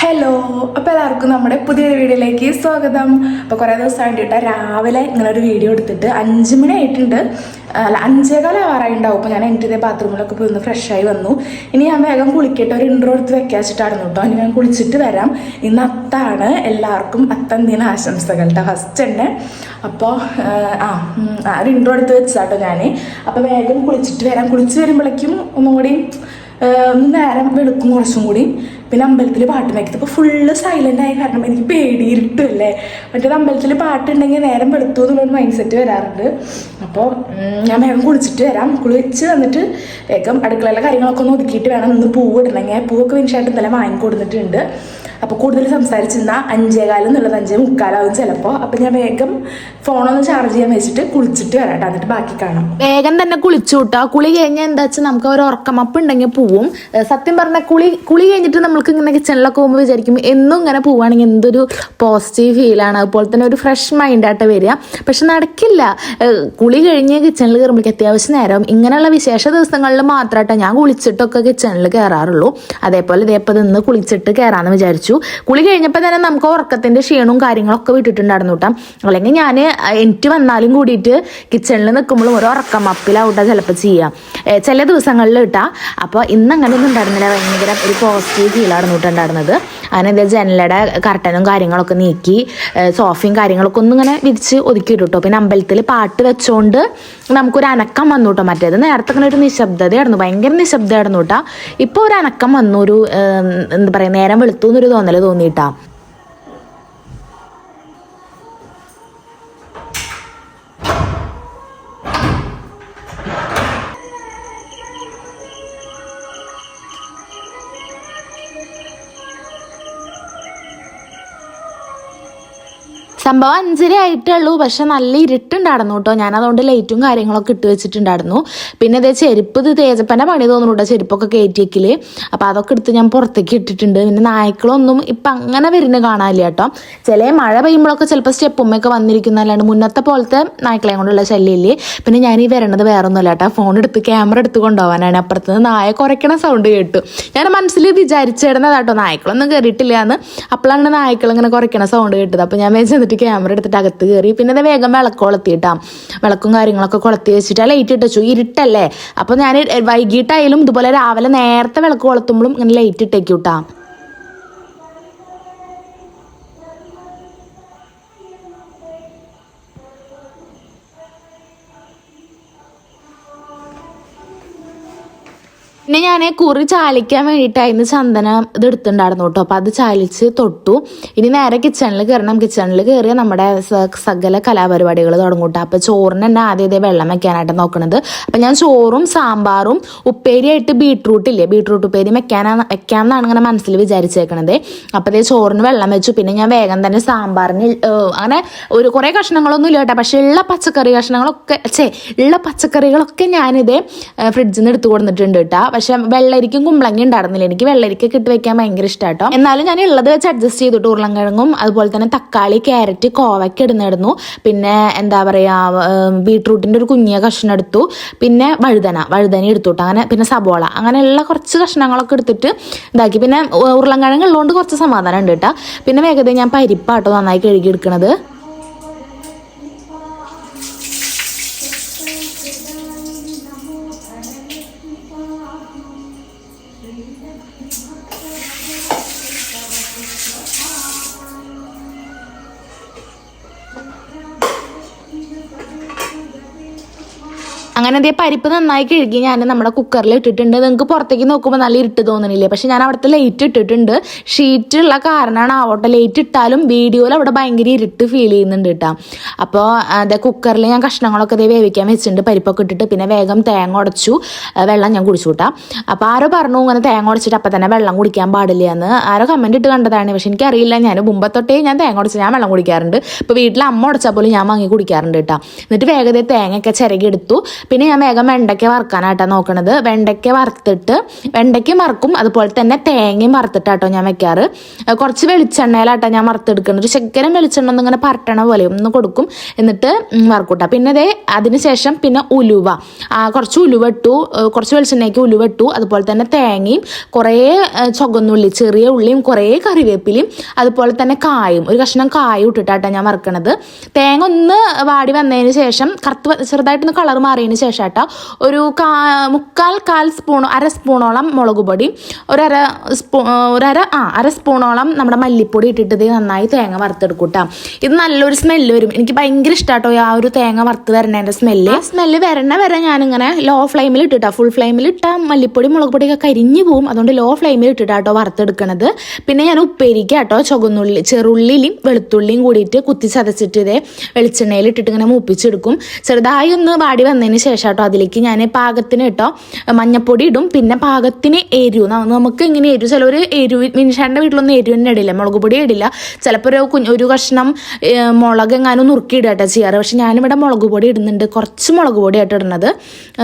Hello അപ്പോൾ എല്ലാവർക്കും നമ്മുടെ പുതിയൊരു വീഡിയോയിലേക്ക് സ്വാഗതം. അപ്പോൾ കുറേ ദിവസമായിട്ട് കേട്ടോ രാവിലെ ഇങ്ങനൊരു വീഡിയോ എടുത്തിട്ട് അഞ്ച് മണി ആയിട്ടുണ്ട്. അല്ല അഞ്ചേകാലാവാറായി ഉണ്ടാവും. അപ്പോൾ ഞാൻ എന്റെ ബാത്റൂമിലൊക്കെ പോയി ഒന്ന് ഫ്രഷായി വന്നു. ഇനി ഞാൻ വേഗം കുളിക്കട്ടെ. ഒരു ഇൻട്രോ എടുത്ത് വെക്കാച്ചിട്ടായിരുന്നു കേട്ടോ. ഇനി ഞാൻ കുളിച്ചിട്ട് വരാം. ഇന്ന് അത്താണ് എല്ലാവർക്കും അത്തം ദിന ആശംസകൾ കേട്ടോ ഫസ്റ്റ് തന്നെ അപ്പോൾ ആ ഒരു ഇൻട്രോ എടുത്ത് വെച്ചാട്ടോ ഞാൻ അപ്പോൾ വേഗം കുളിച്ചിട്ട് വരാം. കുളിച്ച് വരുമ്പോഴേക്കും ഒന്നും കൂടി നേരം വെളുക്കും കുറച്ചും കൂടി. പിന്നെ അമ്പലത്തിൽ പാട്ട് വെക്കുന്നത് ഇപ്പോൾ ഫുള്ള് സൈലന്റ് ആയ കാരണം എനിക്ക് പേടി മറ്റേത് അമ്പലത്തിൽ പാട്ടുണ്ടെങ്കിൽ നേരം വെളുത്തു എന്നുള്ളൊരു മൈൻഡ് സെറ്റ് വരാറുണ്ട്. അപ്പോൾ ഞാൻ വേഗം കുളിച്ചിട്ട് വരാം. കുളിച്ച് വന്നിട്ട് വേഗം അടുക്കളയിലെ കാര്യങ്ങളൊക്കെ ഒന്ന് ഒതുക്കിയിട്ട് വേണം ഇന്ന് പൂവ് ഇടണമെങ്കിൽ. പൂവൊക്കെ വിനിഷായിട്ട് ഇന്നലെ വാങ്ങിക്കൊടുത്തിട്ടുണ്ട് അപ്പോൾ കൂടുതൽ സംസാരിച്ചിരുന്ന അഞ്ചേകാലം എന്നുള്ളത് അഞ്ചേ മുക്കാലാവും ചിലപ്പോൾ അപ്പോൾ ഞാൻ വേഗം ഫോണൊന്ന് ചാർജ് ചെയ്യാൻ വെച്ചിട്ട് കുളിച്ചിട്ട് വരാം കേട്ടോ. എന്നിട്ട് ബാക്കി കാണാം. വേഗം തന്നെ കുളിച്ചു കുളി കഴിഞ്ഞാൽ എന്താ വെച്ചാൽ നമുക്ക് ഒരു ഉറക്കമപ്പ് ഉണ്ടെങ്കിൽ പോവും. സത്യം പറഞ്ഞാൽ കുളി കുളി കഴിഞ്ഞിട്ട് നമ്മൾക്ക് ഇങ്ങനെ കിച്ചണിലൊക്കെ പോകുമ്പോൾ വിചാരിക്കും എന്നും ഇങ്ങനെ പോവുകയാണെങ്കിൽ എന്തൊരു പോസിറ്റീവ് ഫീലാണ് അതുപോലെ തന്നെ ഒരു ഫ്രഷ് മൈൻഡായിട്ട് വരിക. പക്ഷെ നടക്കില്ല. കുളി കഴിഞ്ഞ് കിച്ചണിൽ കയറുമ്പോഴേക്ക് അത്യാവശ്യം നേരം. ഇങ്ങനെയുള്ള വിശേഷ ദിവസങ്ങളിൽ മാത്രമായിട്ട് ഞാൻ കുളിച്ചിട്ടൊക്കെ കിച്ചണിൽ കയറാറുള്ളൂ അതേപോലെ ഇതേപ്പോൾ നിന്ന് കുളിച്ചിട്ട് കയറാമെന്ന് വിചാരിച്ചു. കുളി കഴിഞ്ഞപ്പോൾ തന്നെ നമുക്ക് ഉറക്കത്തിന്റെ ക്ഷീണവും കാര്യങ്ങളൊക്കെ വിട്ടിട്ടുണ്ടായിരുന്നു കേട്ടോ. അല്ലെങ്കിൽ ഞാൻ എനിക്ക് വന്നാലും കൂടിയിട്ട് കിച്ചണിൽ നിൽക്കുമ്പോഴും ഒരു ഉറക്കം അപ്പിലാവട്ടെ ചിലപ്പോൾ ചെയ്യാം. ഏ, ചില ദിവസങ്ങളിൽ ഇട്ടാ അപ്പോൾ ഇന്ന് അങ്ങനെ ഒന്നും ഉണ്ടായിരുന്നില്ല. ഭയങ്കര ഒരു പോസിറ്റീവ് ഫീലായിരുന്നു നൂട്ടുണ്ടായിരുന്നത് അങ്ങനെ ഇതേ ജനലയുടെ കർട്ടനും കാര്യങ്ങളൊക്കെ നീക്കി സോഫയും കാര്യങ്ങളൊക്കെ ഒന്നും ഇങ്ങനെ വിരിച്ച് ഒതുക്കി കേട്ടോ പിന്നെ അമ്പലത്തിൽ പാട്ട് വെച്ചോണ്ട് നമുക്കൊരു അനക്കം വന്നു കേട്ടോ മറ്റേത് നേരത്തെ ഇങ്ങനെ ഒരു നിശബ്ദതയായിരുന്നു. ഭയങ്കര നിശബ്ദമായിരുന്നു കേട്ടോ ഇപ്പോൾ ഒരു അനക്കം വന്നു ഒരു എന്താ പറയുക നേരം വെളുത്തു എന്നൊരു തോന്നൽ തോന്നിയിട്ടാ. സംഭവം അഞ്ചര ആയിട്ടേ ഉള്ളൂ. പക്ഷെ നല്ല ഇരുട്ടുണ്ടായിരുന്നു കേട്ടോ. ഞാൻ അതുകൊണ്ട് ലൈറ്റും കാര്യങ്ങളൊക്കെ ഇട്ട് വെച്ചിട്ടുണ്ടായിരുന്നു. പിന്നെ ഇതേ ചെരുപ്പ് ഇത് തേജപ്പന്റെ പണി തോന്നുന്നു കേട്ടോ ചെരുപ്പൊക്കെ കയറ്റിയേക്കിൽ അപ്പം അതൊക്കെ എടുത്ത് ഞാൻ പുറത്തേക്ക് ഇട്ടിട്ടുണ്ട്. പിന്നെ നായ്ക്കളൊന്നും ഇപ്പം അങ്ങനെ വരുന്ന കാണാനില്ല കേട്ടോ. ചില മഴ പെയ്യുമ്പോഴൊക്കെ ചിലപ്പോൾ സ്റ്റെപ്പുമ്മയൊക്കെ വന്നിരിക്കുന്ന അല്ലാണ്ട് മുന്നത്തെ പോലത്തെ നായ്ക്കളെ കൊണ്ടുള്ള ശല്യമില്ലേ. പിന്നെ ഞാൻ ഈ വരണത് വേറെ ഒന്നുമല്ല കേട്ടോ. ഫോൺ എടുത്ത് ക്യാമറ എടുത്ത് കൊണ്ടുപോകാനാണ്. അപ്പുറത്ത് നിന്ന് നായ കുറയ്ക്കണ സൗണ്ട് കേട്ടു. ഞാൻ മനസ്സിൽ വിചാരിച്ചിടുന്നതാട്ടോ നായ്ക്കളൊന്നും കയറിയിട്ടില്ല എന്ന്. അപ്പോഴാണ് നായ്ക്കൾ ഇങ്ങനെ കുറയ്ക്കണ സൗണ്ട് കേട്ടത്. അപ്പോൾ ഞാൻ വെച്ച് ക്യാമറ എടുത്തിട്ട് അകത്ത് കയറി പിന്നെ അത് വേഗം വിളക്ക് കൊളത്തിയിട്ടാം. വിളക്കും കാര്യങ്ങളൊക്കെ കൊളത്തി വെച്ചിട്ട് ലൈറ്റ് ഇട്ടു ഇരുട്ടല്ലേ? അപ്പോൾ ഞാൻ വൈകിട്ടായാലും ഇതുപോലെ രാവിലെ നേരത്തെ വിളക്ക് കൊളുത്തുമ്പോഴും ഇങ്ങനെ ലൈറ്റ് ഇട്ടേക്കൂട്ടാ. പിന്നെ ഞാൻ കുറി ചാലിക്കാൻ വേണ്ടിയിട്ടായിരുന്നു ചന്ദനം ഇത് എടുത്തിട്ടുണ്ടായിരുന്നു കേട്ടോ. അപ്പം അത് ചാലിച്ച് തൊട്ടു. ഇനി നേരെ കിച്ചണിൽ കയറണം കിച്ചണിൽ കയറിയ നമ്മുടെ സകല കലാപരിപാടികൾ തുടങ്ങും കേട്ടോ. അപ്പം ചോറിന് തന്നെ ആദ്യം ഇതേ വെള്ളം വെക്കാനായിട്ട് നോക്കണത്. അപ്പം ഞാൻ ചോറും സാമ്പാറും ഉപ്പേരിയായിട്ട് ബീട്രൂട്ട് ഇല്ലേ? ബീട്രൂട്ട് ഉപ്പേരി വെക്കാനാണ് വെക്കാമെന്നാണ് ഇങ്ങനെ മനസ്സിൽ വിചാരിച്ചേക്കണത്. അപ്പം ഇതേ ചോറിന് വെള്ളം വെച്ചു. പിന്നെ ഞാൻ വേഗം തന്നെ സാമ്പാറിന് അങ്ങനെ ഒരു കുറേ കഷ്ണങ്ങളൊന്നും ഇല്ല കേട്ടോ. പക്ഷേ ഉള്ള പച്ചക്കറി കഷ്ണങ്ങളൊക്കെ ഛേ ഉള്ള പച്ചക്കറികളൊക്കെ ഞാനിതേ ഫ്രിഡ്ജിൽ നിന്ന് എടുത്തു കൊടുത്തിട്ടുണ്ട് കേട്ടോ. പക്ഷെ വെള്ളരിക്കും കുമ്പളങ്ങി ഉണ്ടായിരുന്നില്ല. എനിക്ക് വെള്ളരിക്ക കിട്ടി വെക്കാൻ ഭയങ്കര ഇഷ്ടമാട്ടോ എന്നാലും ഞാൻ ഉള്ളത് വെച്ച് അഡ്ജസ്റ്റ് ചെയ്തിട്ട് ഉരുളൻകിഴങ്ങും അതുപോലെ തന്നെ തക്കാളി ക്യാരറ്റ് കോവയ്ക്ക് ഇടുന്നിടുന്നു പിന്നെ എന്താ പറയുക ബീട്രൂട്ടിന്റെ ഒരു കുഞ്ഞിയ കഷ്ണം എടുത്തു. പിന്നെ വഴുതന വഴുതന എടുത്തു അങ്ങനെ പിന്നെ സബോള അങ്ങനെയുള്ള കുറച്ച് കഷ്ണങ്ങളൊക്കെ എടുത്തിട്ട് ഇതാക്കി. പിന്നെ ഉരുളൻകിഴങ്ങ് ഉള്ളതുകൊണ്ട് കുറച്ച് സമാധാനം ഉണ്ട് കേട്ടോ പിന്നെ വേഗത ഞാൻ പരിപ്പാട്ടോ നന്നായി കഴുകി എടുക്കണത് അങ്ങനെ അതേ പരിപ്പ് നന്നായി കഴുകി ഞാൻ നമ്മുടെ കുക്കറിൽ ഇട്ടിട്ടുണ്ട്. നിങ്ങൾക്ക് പുറത്തേക്ക് നോക്കുമ്പോൾ നല്ല ഇരുട്ട് തോന്നണില്ലേ? പക്ഷെ ഞാൻ അവിടുത്തെ ലൈറ്റ് ഇട്ടിട്ടുണ്ട്. ഷീറ്റ് ഉള്ള കാരണമാണ് ആവട്ടെ ലൈറ്റ് ഇട്ടാലും വീഡിയോയിൽ അവിടെ ഭയങ്കര ഇരുട്ട് ഫീൽ ചെയ്യുന്നുണ്ട് കേട്ടോ അപ്പോൾ അതേ കുക്കറിൽ ഞാൻ കഷ്ണങ്ങളൊക്കെ ഇതേ വേവിക്കാൻ വെച്ചിട്ടുണ്ട്. പരിപ്പൊക്കെ ഇട്ടിട്ട് പിന്നെ വേഗം തേങ്ങ ഉടച്ചു വെള്ളം ഞാൻ കുടിച്ചു കൂട്ടാം അപ്പോൾ ആരോ പറഞ്ഞു ഇങ്ങനെ തേങ്ങ ഉടച്ചിട്ട് അപ്പം തന്നെ വെള്ളം കുടിക്കാൻ പാടില്ല എന്ന്. ആരോ കമന്റ് ഇട്ട് കണ്ടതാണ്. പക്ഷെ എനിക്കറിയില്ല ഞാൻ മുമ്പ് തൊട്ടേ ഞാൻ തേങ്ങ ഉടച്ച് ഞാൻ വെള്ളം കുടിക്കാറുണ്ട്. ഇപ്പോൾ വീട്ടിൽ അമ്മ ഉടച്ചാൽ പോലും ഞാൻ വാങ്ങി കുടിക്കാറുണ്ട് കേട്ടോ എന്നിട്ട് വേഗത തേങ്ങയൊക്കെ ചിരകി എടുത്തു. പിന്നെ ഞാൻ വേഗം വെണ്ടയ്ക്ക വറുക്കാനായിട്ടാണ് നോക്കണത്. വെണ്ടയ്ക്ക വറുത്തിട്ട് വെണ്ടയ്ക്കയും വറുക്കും അതുപോലെ തന്നെ തേങ്ങയും വറുത്തിട്ടാട്ടോ ഞാൻ വെക്കാറ്. കുറച്ച് വെളിച്ചെണ്ണയിലാട്ടോ ഞാൻ വറുത്തെടുക്കുന്നത് ഒരു ശക്കരം വെളിച്ചെണ്ണ ഒന്നും ഇങ്ങനെ പരട്ടണ പോലെ ഒന്ന് കൊടുക്കും. എന്നിട്ട് വറുക്കൂട്ടാ. പിന്നെ അതേ അതിനുശേഷം പിന്നെ ഉലുവ. കുറച്ച് ഉലുവ ഇട്ടു. കുറച്ച് വെളിച്ചെണ്ണയ്ക്ക് ഉലുവ ഇട്ടു. അതുപോലെ തന്നെ തേങ്ങയും കുറേ ചുവന്നുള്ളി ചെറിയ ഉള്ളിയും കുറേ കറിവേപ്പിലയും അതുപോലെ തന്നെ കായും. ഒരു കഷ്ണം കായും ഇട്ടിട്ടാട്ടോ ഞാൻ വറുക്കണത്. തേങ്ങ ഒന്ന് വാടി വന്നതിന് ശേഷം കറുത്ത് ചെറുതായിട്ടൊന്ന് കളർ മാറിയതിന് ശേഷം കേട്ടോ ഒരു കാ മുക്കാൽ കാൽ സ്പൂൺ അര സ്പൂണോളം മുളക് പൊടി ഒരര സ്പൂ ഒരര ആ അര സ്പൂണോളം നമ്മുടെ മല്ലിപ്പൊടി ഇട്ടിട്ട് നന്നായി തേങ്ങ വറുത്തെടുക്കൂട്ടാ. ഇത് നല്ലൊരു സ്മെല്ല് വരും. എനിക്ക് ഭയങ്കര ഇഷ്ടാട്ടോ ആ ഒരു തേങ്ങ വറുത്ത് വരണേന്റെ സ്മെല്ല് ആ സ്മെല്ല് വരണ വരെ ഞാനിങ്ങനെ ലോ ഫ്ലെയിമിൽ ഇട്ടിട്ടാ. ഫുൾ ഫ്ലെയിമിൽ ഇട്ടാൽ മല്ലിപ്പൊടി മുളക് പൊടിയൊക്കെ കരിഞ്ഞു പോകും അതുകൊണ്ട് ലോ ഫ്ലെയിമിൽ ഇട്ടിട്ടാട്ടോ വറുത്തെടുക്കണത്. പിന്നെ ഞാൻ ഉപ്പേരിക്ക് കേട്ടോ ചുവന്നുള്ളി ചെറുള്ളിയിലും വെളുത്തുള്ളിയും കൂടിയിട്ട് കുത്തി ചതച്ചിട്ട് ഇതേ വെളിച്ചെണ്ണയിൽ ഇട്ടിട്ട് ഇങ്ങനെ മൂപ്പിച്ചെടുക്കും. ചെറുതായി ഒന്ന് വാടി വന്നതിന് ശേഷം കേട്ടോ അതിലേക്ക് ഞാൻ പാകത്തിന് കേട്ടോ മഞ്ഞപ്പൊടി ഇടും. പിന്നെ പാകത്തിന് എരിവ്. നമുക്ക് ഇങ്ങനെ എരിവ് ചിലവർ എരിവ് മിനിഷാന്റെ വീട്ടിലൊന്നും എരിവിന് ഇടില്ല. മുളക് പൊടി ഇടില്ല. ചിലപ്പോൾ ഒരു ഒരു കഷ്ണം മുളക് എങ്ങാനും നുറുക്കി ഇടുക കേട്ടോ ചെയ്യാറ്. പക്ഷെ ഞാനിവിടെ മുളക് പൊടി ഇടുന്നുണ്ട്. കുറച്ച് മുളക് പൊടി ആയിട്ട് ഇടുന്നത്.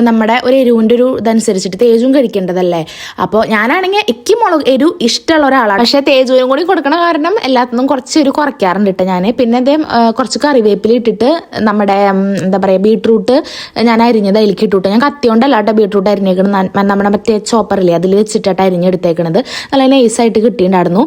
നമ്മുടെ ഒരു എരിവിന്റെ ഒരു ഇതനുസരിച്ചിട്ട് തേജും കഴിക്കേണ്ടതല്ലേ? അപ്പോൾ ഞാനാണെങ്കിൽ എനിക്ക് മുളക് എരിവ് ഇഷ്ടമുള്ള ഒരാളാണ്. പക്ഷേ തേജുവിനും കൂടി കൊടുക്കണ കാരണം എല്ലാത്തിനും കുറച്ച് എരിവ് കുറയ്ക്കാറുണ്ട് കേട്ടോ ഞാൻ പിന്നെ അദ്ദേഹം കുറച്ച് കറിവേപ്പില ഇട്ടിട്ട് നമ്മുടെ എന്താ പറയുക ബീട്രൂട്ട് ഞാൻ അരിഞ്ഞത് അതിലേക്ക് ഇട്ടിട്ട് ഞാൻ കത്തി കൊണ്ടല്ല കേട്ടോ ബീട്രൂട്ട് അരിഞ്ഞേക്കണം നമ്മുടെ മറ്റേ ചോപ്പറില്ലേ അതിൽ വെച്ചിട്ടാണ് അരിഞ്ഞെടുത്തേക്കണത് നല്ല നൈസായിട്ട് കിട്ടിയിട്ടുണ്ടായിരുന്നു.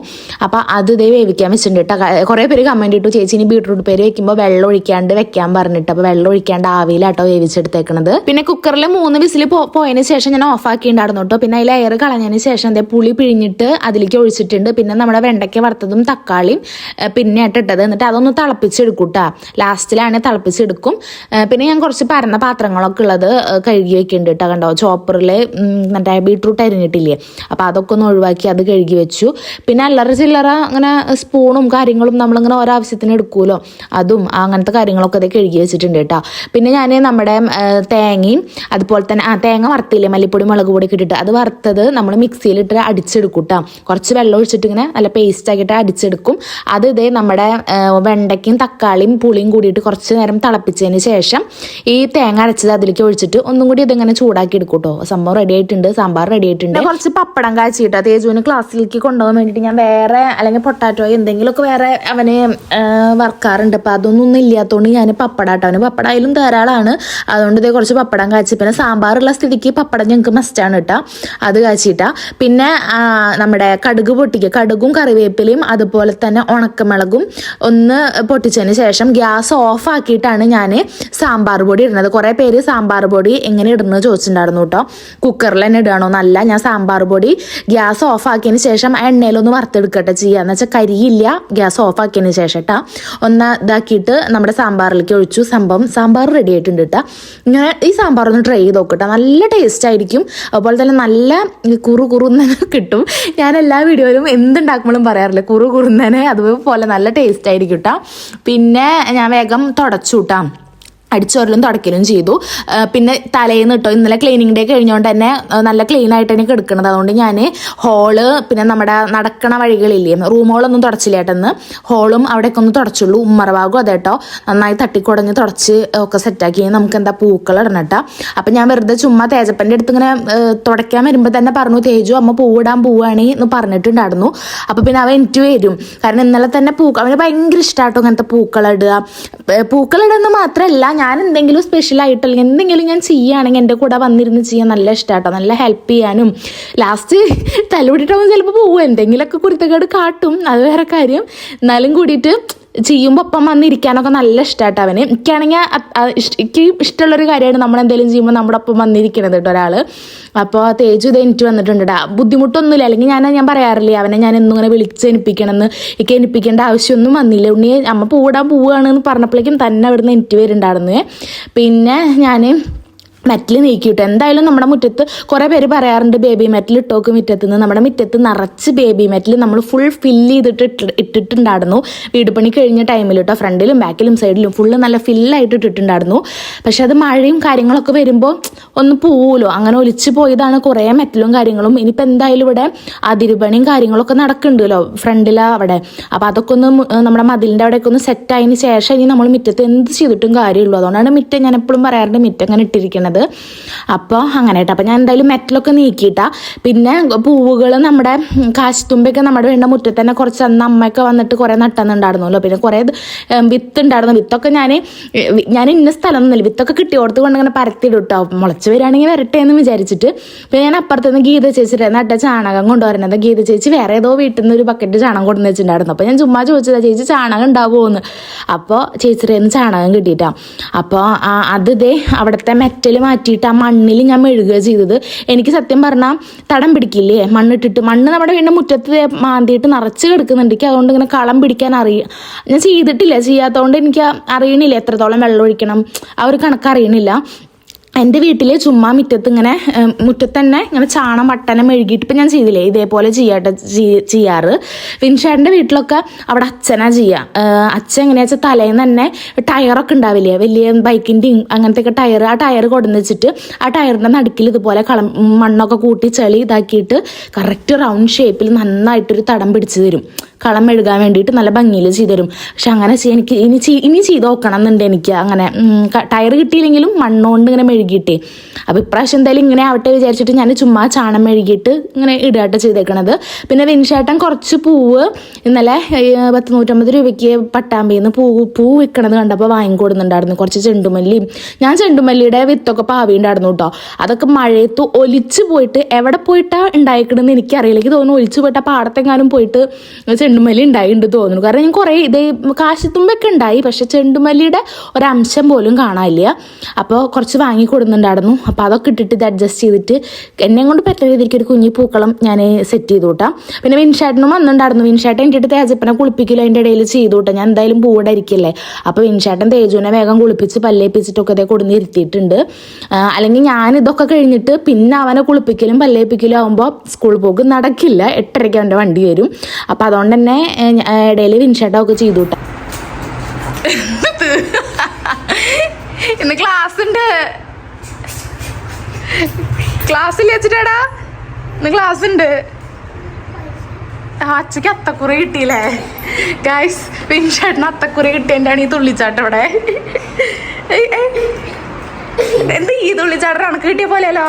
അപ്പോൾ അത് ഇതേ വേവിക്കാൻ വെച്ചിട്ടുണ്ട് കേട്ടോ. കുറേ പേര് കമന്റ് ഇട്ടു ചേച്ചി ഇനി ബീട്രൂട്ട് പേര് വെക്കുമ്പോൾ വെള്ളം ഒഴിക്കാണ്ട് വെക്കാൻ പറഞ്ഞിട്ട്. അപ്പോൾ വെള്ളം ഒഴിക്കാണ്ട് ആവിയിലാട്ടോ വേവിച്ചെടുത്തേക്കണത്. പിന്നെ കുക്കറിൽ മൂന്ന് വിസിൽ പോയതിന് ശേഷം ഞാൻ ഓഫ് ആക്കിയിട്ടുണ്ടായിരുന്നു കേട്ടോ. പിന്നെ അതിൽ എയർ കളഞ്ഞതിന് ശേഷം അതേ പുളി പിഴിഞ്ഞിട്ട് അതിലേക്ക് ഒഴിച്ചിട്ടുണ്ട്. പിന്നെ നമ്മുടെ വെണ്ടയ്ക്ക വറുത്തതും തക്കാളിയും പിന്നെ ഇട്ടിട്ടത് എന്നിട്ട് അതൊന്ന് തിളപ്പിച്ചെടുക്കൂട്ടാ ലാസ്റ്റിലാണ് തിളപ്പിച്ചെടുക്കും. പിന്നെ ഞാൻ കുറച്ച് പരന്ന പാത്രങ്ങളൊക്കെ ഉള്ളത് കഴുകി വെക്കുന്നുണ്ട് കേട്ടോ കണ്ടോ? ചോപ്പറിൽ മറ്റേ ബീട്രൂട്ട് അരിഞ്ഞിട്ടില്ലേ? അപ്പോൾ അതൊക്കെ ഒന്ന് ഒഴിവാക്കി അത് കഴുകി വെച്ചു. പിന്നെ അല്ലറ ചില്ലറ അങ്ങനെ സ്പൂണും കാര്യങ്ങളും നമ്മളിങ്ങനെ ഓരോ ആവശ്യത്തിന് എടുക്കുമല്ലോ അതും അങ്ങനത്തെ കാര്യങ്ങളൊക്കെ അത് കഴുകി വെച്ചിട്ടുണ്ട് കേട്ടോ പിന്നെ ഞാൻ നമ്മുടെ തേങ്ങയും അതുപോലെ തന്നെ ആ തേങ്ങ വറുത്തില്ലേ? മല്ലിപ്പൊടി മുളക് പൊടി ഇട്ടിട്ട് അത് വറുത്തത് നമ്മൾ മിക്സിയിലിട്ട് അടിച്ചെടുക്കും കേട്ടോ കുറച്ച് വെള്ളം ഒഴിച്ചിട്ട് ഇങ്ങനെ നല്ല പേസ്റ്റ് ആക്കിയിട്ട് അടിച്ചെടുക്കും. അത് ഇതേ നമ്മുടെ വെണ്ടയ്ക്കും തക്കാളിയും പുളിയും കൂടിയിട്ട് കുറച്ച് നേരം തിളപ്പിച്ചതിന് ശേഷം ഈ തേങ്ങ അരച്ചത് അതിലേക്ക് ഒഴിച്ചിട്ട് ഒന്നും കൂടി ഇതെങ്ങനെ ചൂടാക്കി എടുക്കൂട്ടോ. കേട്ടോ സംഭവം റെഡി ആയിട്ടുണ്ട് സാമ്പാർ റെഡി ആയിട്ടുണ്ട്. കുറച്ച് പപ്പടം കാച്ചിട്ടോ തേജുവിന് ക്ലാസ്സിലേക്ക് കൊണ്ടുപോകാൻ വേണ്ടിയിട്ട് ഞാൻ വേറെ അല്ലെങ്കിൽ പൊട്ടാറ്റോ എന്തെങ്കിലുമൊക്കെ വേറെ അവനെ വർക്കാറുണ്ട് അപ്പൊ അതൊന്നും ഇല്ലാത്തതുകൊണ്ട് ഞാൻ പപ്പടാട്ടോ അവന് പപ്പടായാലും ധാരാളമാണ്. അതുകൊണ്ട് ഇതേ കുറച്ച് പപ്പടം കാച്ചി. പിന്നെ സാമ്പാറുള്ള സ്ഥിതിക്ക് പപ്പടം ഞങ്ങൾക്ക് മസ്റ്റാണ് കേട്ടോ അത് കാച്ചിട്ടാ. പിന്നെ നമ്മുടെ കടുക് പൊട്ടിക്കുക. കടുകും കറിവേപ്പിലയും അതുപോലെ തന്നെ ഉണക്കമുളകും ഒന്ന് പൊട്ടിച്ചതിന് ശേഷം ഗ്യാസ് ഓഫ് ആക്കിയിട്ടാണ് ഞാൻ സാമ്പാർ പൊടി ഇടുന്നത്. കുറേ പേര് സാമ്പാർ പൊടി എങ്ങനെ ഇടുന്നത് ചോദിച്ചിട്ടുണ്ടായിരുന്നു കേട്ടോ. കുക്കറിൽ തന്നെ ഇടണമെന്നല്ല ഞാൻ സാമ്പാർ പൊടി ഗ്യാസ് ഓഫ് ആക്കിയതിന് ശേഷം എണ്ണയിലൊന്ന് വറുത്തെടുക്കട്ടെ ചെയ്യുക. എന്ന് വെച്ചാൽ കരിയില്ല ഗ്യാസ് ഓഫ് ആക്കിയതിന് ശേഷം കേട്ടോ ഒന്ന് ഇതാക്കിയിട്ട് നമ്മുടെ സാമ്പാറിലേക്ക് ഒഴിച്ചു. സംഭവം സാമ്പാർ റെഡി ആയിട്ടുണ്ട് കേട്ടോ ഇങ്ങനെ ഈ സാമ്പാർ ഒന്ന് ട്രൈ ചെയ്ത് നോക്കട്ടെ നല്ല ടേസ്റ്റ് ആയിരിക്കും. അതുപോലെ തന്നെ നല്ല കുറു കുറുന്നനെ കിട്ടും. ഞാൻ എല്ലാ വീഡിയോയിലും എന്തുണ്ടാക്കുമ്പോഴും പറയാറില്ല. കുറു കുറുന്നനെ അതുപോലെ നല്ല ടേസ്റ്റ് ആയിരിക്കും കേട്ടോ പിന്നെ ഞാൻ വേഗം തുടച്ചു കൂട്ടാം അടിച്ചോരലും തുടക്കലും ചെയ്തു. പിന്നെ തലേന്ന് ഇട്ടോ ഇന്നലെ ക്ലീനിങ് ഡേ കഴിഞ്ഞുകൊണ്ട് തന്നെ നല്ല ക്ലീൻ ആയിട്ട് തന്നെ എടുക്കണത് അതുകൊണ്ട് ഞാൻ ഹോൾ പിന്നെ നമ്മുടെ നടക്കണ വഴികളില്ലേ റൂമുകളൊന്നും തുടച്ചില്ല ഏട്ടെന്ന് ഹോളും അവിടെയൊക്കെ ഒന്ന് തുടച്ചുള്ളൂ. ഉമ്മറവാകും അതെ കേട്ടോ നന്നായി തട്ടിക്കുടഞ്ഞ് തുടച്ച് ഒക്കെ സെറ്റാക്കി നമുക്ക് എന്താ പൂക്കൾ ഇടണട്ടാ അപ്പം ഞാൻ വെറുതെ ചുമ്മാ തേജപ്പന്റെ അടുത്ത് ഇങ്ങനെ തുടയ്ക്കാൻ വരുമ്പോൾ തന്നെ പറഞ്ഞു തേജു അമ്മ പൂവിടാൻ പോവുകയാണ് എന്ന് പറഞ്ഞിട്ടുണ്ടായിരുന്നു. അപ്പം പിന്നെ അവൻ എനിക്ക് വരും. കാരണം ഇന്നലെ തന്നെ പൂക്കൾ അവന് ഭയങ്കര ഇഷ്ടമാട്ടോ ഇങ്ങനത്തെ പൂക്കളിടുക പൂക്കളിടുന്നത് മാത്രമല്ല ഞാൻ എന്തെങ്കിലും സ്പെഷ്യൽ ആയിട്ട് അല്ലെങ്കിൽ എന്തെങ്കിലും ഞാൻ ചെയ്യുകയാണെങ്കിൽ എന്റെ കൂടെ വന്നിരുന്ന് ചെയ്യാൻ നല്ല ഇഷ്ടമാട്ടോ നല്ല ഹെൽപ്പ് ചെയ്യാനും. ലാസ്റ്റ് തലപിടിട്ടാവും ചിലപ്പോൾ പോകും എന്തെങ്കിലുമൊക്കെ കുരുത്തക്കേട് കാട്ടും. അത് വേറെ കാര്യം. എന്നാലും കൂടിയിട്ട് ചെയ്യുമ്പോൾ ഒപ്പം വന്നിരിക്കാനൊക്കെ നല്ല ഇഷ്ടമായിട്ട് അവന്. എനിക്കാണെങ്കിൽ എനിക്ക് ഇഷ്ടമുള്ളൊരു കാര്യമാണ് നമ്മൾ എന്തെങ്കിലും ചെയ്യുമ്പോൾ നമ്മുടെ ഒപ്പം വന്നിരിക്കണത് കേട്ടോ ഒരാൾ അപ്പോൾ തേജു ഇത് എനിക്ക് വന്നിട്ടുണ്ട്. ബുദ്ധിമുട്ടൊന്നുമില്ല. അല്ലെങ്കിൽ ഞാൻ ഞാൻ പറയാറില്ലേ അവനെ ഞാൻ എന്നും ഇങ്ങനെ വിളിച്ച് എനിപ്പിക്കണമെന്ന്. എനിക്ക് എനിപ്പിക്കേണ്ട ആവശ്യമൊന്നും വന്നില്ല. ഉണ്ണി അമ്മ പൂടാൻ പോവുകയാണെന്ന് പറഞ്ഞപ്പോഴേക്കും തന്നെ അവിടുന്ന് എനിക്ക് വരുന്നുണ്ടായിരുന്നു. പിന്നെ ഞാൻ മെറ്റൽ നീക്കിയിട്ടു. എന്തായാലും നമ്മുടെ മുറ്റത്ത് കുറേ പേര് പറയാറുണ്ട് ബേബി മെറ്റൽ ഇട്ടോക്ക് മുറ്റത്ത് നിന്ന്. നമ്മുടെ മുറ്റത്ത് നിറച്ച് ബേബി മെറ്റൽ നമ്മൾ ഫുൾ ഫില്ല് ചെയ്തിട്ട് ഇട്ട് ഇട്ടിട്ടുണ്ടായിരുന്നു. വീട് പണി കഴിഞ്ഞ ടൈമിൽ കേട്ടോ ഫ്രണ്ടിലും ബാക്കിലും സൈഡിലും ഫുള്ള് നല്ല ഫില്ലായിട്ട് ഇട്ടിട്ടുണ്ടായിരുന്നു. പക്ഷെ അത് മഴയും കാര്യങ്ങളൊക്കെ വരുമ്പോൾ ഒന്ന് പോവുമല്ലോ അങ്ങനെ ഒലിച്ച് പോയതാണ് കുറേ മെറ്റലും കാര്യങ്ങളും. ഇനിയിപ്പോൾ എന്തായാലും ഇവിടെ അതിരുപണിയും കാര്യങ്ങളൊക്കെ നടക്കുന്നുണ്ടല്ലോ ഫ്രണ്ടിലാണ് അവിടെ. അപ്പോൾ അതൊക്കെ ഒന്ന് നമ്മുടെ മതിലിന്റെ അവിടെയൊക്കെ ഒന്ന് സെറ്റ് ആയതിന് ശേഷം ഇനി നമ്മൾ മുറ്റത്ത് എന്ത് ചെയ്തിട്ടും കാര്യമുള്ളൂ അതുകൊണ്ടാണ് മിറ്റം ഞാൻ എപ്പോഴും പറയാറുണ്ട് മിറ്റം അങ്ങനെ ഇട്ടിരിക്കുന്നത് ചെയ്യണത് അപ്പോൾ അങ്ങനെ കേട്ടോ. അപ്പോൾ ഞാൻ എന്തായാലും മെറ്റലൊക്കെ നീക്കിയിട്ടാ. പിന്നെ പൂവുകൾ നമ്മുടെ കാശിത്തുമ്പൊക്കെ നമ്മുടെ വീടിന്റെ മുറ്റത്ത് തന്നെ കുറച്ച് അന്ന് അമ്മയൊക്കെ വന്നിട്ട് കുറേ നട്ടുന്നുണ്ടായിരുന്നല്ലോ. പിന്നെ കുറേ വിത്ത് ഉണ്ടായിരുന്നു വിത്തൊക്കെ ഞാൻ ഞാൻ ഇന്ന സ്ഥലം ഒന്നുമില്ല വിത്തൊക്കെ കിട്ടിയോടത്ത് കൊണ്ട് ഇങ്ങനെ പരത്തിയിടും കേട്ടോ മുളച്ച് വരികയാണെങ്കിൽ വരട്ടെ എന്ന് വിചാരിച്ചിട്ട്. പിന്നെ ഞാൻ അപ്പുറത്തുനിന്ന് ഗീത ചേച്ചിയുടെ നട്ട ചാണകം കൊണ്ടുവരുന്നത്. ഗീത ചേച്ചി വേറെ ഏതോ വീട്ടിൽ നിന്ന് ഒരു ബക്കറ്റ് ചാണകം കൊണ്ടുവന്ന് വെച്ചിട്ടുണ്ടായിരുന്നു. അപ്പോൾ ഞാൻ ചുമ്മാ ചോദിച്ചതാ ചേച്ചി ചാണകം ഉണ്ടാവുമോ? എന്ന്. അപ്പോൾ ചേച്ചിയുടെ ചാണകം കിട്ടിയിട്ടാണ് അപ്പോൾ അത് ഇതേ അവിടുത്തെ മെറ്റൽ മാറ്റിയിട്ട് ആ മണ്ണിൽ ഞാൻ മെഴുകുക ചെയ്തത്. എനിക്ക് സത്യം പറഞ്ഞാൽ തടം പിടിക്കില്ലേ? മണ്ണിട്ടിട്ട്. മണ്ണ് നമ്മുടെ വീടിന്റെ മുറ്റത്ത് മാന്തിയിട്ട് നിറച്ച് കിടക്കുന്നുണ്ട് എനിക്ക് അതുകൊണ്ട് ഇങ്ങനെ കളം പിടിക്കാൻ അറിയ ഞാൻ ചെയ്തിട്ടില്ല. ചെയ്യാത്തതുകൊണ്ട് എനിക്ക് അറിയണില്ല എത്രത്തോളം വെള്ളം ഒഴിക്കണം. ആ ഒരു കണക്ക് അറിയണില്ല എന്റെ വീട്ടിൽ ചുമ്മാ മുറ്റത്ത് ഇങ്ങനെ മുറ്റത്ത് തന്നെ ഇങ്ങനെ ചാണം വട്ടനം മെഴുകിയിട്ട് ഇപ്പം ഞാൻ ചെയ്തില്ലേ? ഇതേപോലെ ചെയ്യാട്ട ചെയ്- ചെയ്യാറ്. വിൻഷാടിന്റെ വീട്ടിലൊക്കെ അവിടെ അച്ഛനാ ചെയ്യുക അച്ഛൻ എങ്ങനെയാ വെച്ചാൽ തലേന്ന് തന്നെ ടയറൊക്കെ ഉണ്ടാവില്ലേ? വലിയ ബൈക്കിന്റെയും അങ്ങനത്തെ ഒക്കെ ടയർ ആ ടയർ കൊടുന്ന് വെച്ചിട്ട് ആ ടയറിന്റെ നടുക്കിൽ ഇതുപോലെ കളം മണ്ണൊക്കെ കൂട്ടി ചെളി ഇതാക്കിയിട്ട് കറക്റ്റ് റൗണ്ട് ഷേപ്പിൽ നന്നായിട്ടൊരു തടം പിടിച്ച് തരും. കളം മെഴുകാൻ വേണ്ടിയിട്ട് നല്ല ഭംഗിയിൽ ചെയ്തു തരും പക്ഷെ അങ്ങനെ എനിക്ക് ഇനി ഇനി ചെയ്ത് നോക്കണം എന്നുണ്ട് എനിക്ക്. അങ്ങനെ ടയർ കിട്ടിയില്ലെങ്കിലും മണ്ണുകൊണ്ട് ഇങ്ങനെ മെഴുകിയിട്ടേ. അപ്പോൾ ഇപ്രാവശ്യം എന്തായാലും ഇങ്ങനെ ആവട്ടെ വിചാരിച്ചിട്ട് ഞാൻ ചുമ്മാ ചാണം മെഴുകിയിട്ട് ഇങ്ങനെ ഇടാട്ട് ചെയ്തേക്കണത്. പിന്നെ വിൻഷേട്ടൻ കുറച്ച് പൂവ് ഇന്നലെ പത്ത് നൂറ്റമ്പത് രൂപയ്ക്ക് പട്ടാമ്പിയിൽ നിന്ന് പൂ പൂ വിൽക്കണത് കണ്ടപ്പോൾ വാങ്ങിക്കൊടുന്നുണ്ടായിരുന്നു. കുറച്ച് ചെണ്ടുമല്ലിയും ഞാൻ ചെണ്ടുമല്ലിയുടെ വിത്തൊക്കെ പാവിണ്ടായിരുന്നു കേട്ടോ. അതൊക്കെ മഴയത്ത് ഒലിച്ചു പോയിട്ട് എവിടെ പോയിട്ടാ ഉണ്ടായിക്കണമെന്ന് എനിക്കറിയില്ല. എനിക്ക് തോന്നുന്നു ഒലിച്ചു പോയിട്ട് ആ പാടത്തെങ്ങാനും പോയിട്ട് ചെണ്ടുമല്ലി ഉണ്ടായിട്ടുണ്ട് തോന്നുന്നു. കാരണം ഞാൻ കുറേ ഇതേ കാശിത്തുമ്പൊക്കെ ഉണ്ടായി പക്ഷെ ചെണ്ടുമല്ലിയുടെ ഒരംശം പോലും കാണാനില്ല. അപ്പോൾ കുറച്ച് വാങ്ങിക്കൊടുന്നുണ്ടായിരുന്നു അപ്പോൾ അതൊക്കെ ഇട്ടിട്ട് ഇത് അഡ്ജസ്റ്റ് ചെയ്തിട്ട് എന്നെ കൊണ്ട് പറ്റുന്ന രീതിക്ക് ഒരു കുഞ്ഞി പൂക്കളം ഞാൻ സെറ്റ് ചെയ്തു കൂട്ടാം പിന്നെ വിൻഷാട്ടിനും വന്നിട്ടുണ്ടായിരുന്നു. വിൻഷേട്ടൻ എന്റെ തേജപ്പനെ കുളിപ്പിക്കില്ല അതിന്റെ ഇടയിൽ ചെയ്തു കൂട്ടാം ഞാൻ എന്തായാലും പൂവിടെ ഇരിക്കില്ലേ അപ്പോൾ വിൻഷാട്ടൻ തേജുവിനെ വേഗം കുളിപ്പിച്ച് പല്ലേപ്പിച്ചിട്ടൊക്കെ ഇതേ കൊടുന്ന് ഇരുത്തിയിട്ടുണ്ട്. അല്ലെങ്കിൽ ഞാൻ ഇതൊക്കെ കഴിഞ്ഞിട്ട് പിന്നെ അവനെ കുളിപ്പിക്കലും പല്ലേപ്പിക്കലും ആകുമ്പോൾ സ്കൂൾ പോകും നടക്കില്ല. എട്ടരയ്ക്ക് അവന്റെ വണ്ടി വരും. അപ്പോൾ അതുകൊണ്ട് തന്നെ ഇടയിൽ വിൻഷാട്ടൊക്കെ ചെയ്തു കൂട്ടാം ഇന്ന് ക്ലാസ് ഉണ്ട് ക്ലാസ്സിൽ വെച്ചിട്ടാടാ? ഇന്ന് ക്ലാസ് ഉണ്ട് അച്ഛക്ക് അത്തക്കുറി കിട്ടിയില്ലേ? ഗൈസ് വിൻഷേട്ടന് അത്തക്കുറി കിട്ടിയതിന്റെയാണ് ഈ തുള്ളിച്ചാട്ടം ഏയ്. എന്ത് ഈ തുള്ളിച്ചാട്ടം കണക്ക് കിട്ടിയ പോലെയല്ലോ?